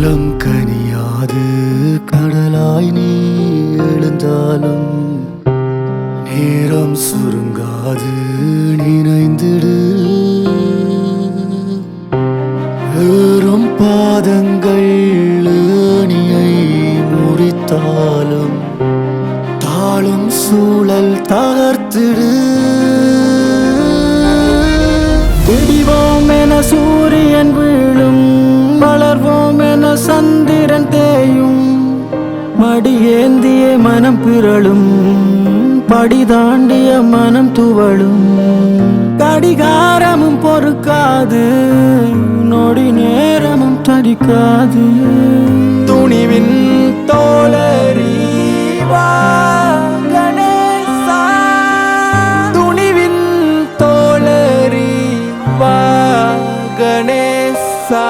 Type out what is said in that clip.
களம் கனியாது. கடலாய் நீ எழுந்தாலும் நேரம் சுருங்காது. நினைந்திடு. ஏறும் பாதங்கள் ஏணியை முறித்தாலும் தாளும் சூழல் தகர்த்திடு. வெடிவோம் என சூரியன் சந்திரன் தேயும் மடியேந்திய மனம் பிறழும் படி தாண்டிய மனம் துவளும். கடிகாரமும் பொறுக்காது நொடி நேரமும் தரிக்காது. துணிவின் தோழறி வா துணிவின் தோழறி வா கணேசா.